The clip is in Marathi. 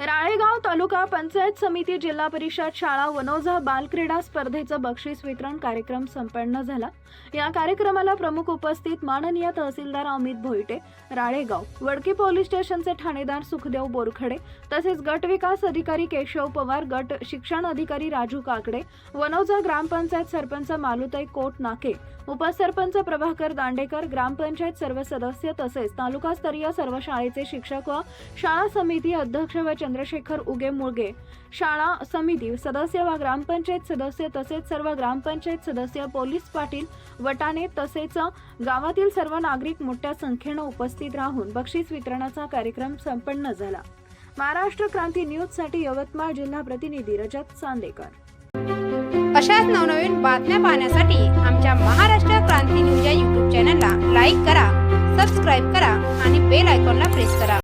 राळेगाव तालुका पंचायत समिती जिल्हा परिषद शाळा वनोजा बालक्रीडा स्पर्धेचं बक्षीस वितरण कार्यक्रम संपन्न झाला. या कार्यक्रमाला प्रमुख उपस्थित माननीय तहसीलदार अमित भोईटे राळेगाव वडकी पोलीस स्टेशनचे ठाणेदार सुखदेव बोरखडे तसेच गट विकास अधिकारी केशव पवार गट शिक्षण अधिकारी राजू काकडे वनोजा ग्रामपंचायत सरपंच मालुताई कोट नाके उपसरपंच प्रभाकर दांडेकर ग्रामपंचायत सर्व सदस्य तसेच तालुकास्तरीय सर्व शाळेचे शिक्षक व शाळा समिती अध्यक्ष व चंद्रशेखर उगे मुळगे. शाळा समिती सदस्य व ग्रामपंचायत सदस्य तसेच सर्व ग्रामपंचायत सदस्य पोलीस पाटील वटाने तसेच गावातील सर्व नागरिक मोठ्या संख्येनं उपस्थित राहून बक्षीस वितरणाचा कार्यक्रम संपन्न झाला. महाराष्ट्र क्रांती न्यूजसाठी यवतमाळ जिल्हा प्रतिनिधी रजत चांदेकर अशाच नवनवीन बातम्या पाहण्यासाठी आमच्या महाराष्ट्र क्रांती न्यूज या यूट्यूब चॅनलला लाईक करा सबस्क्राईब करा आणि बेल आयकॉनला प्रेस करा.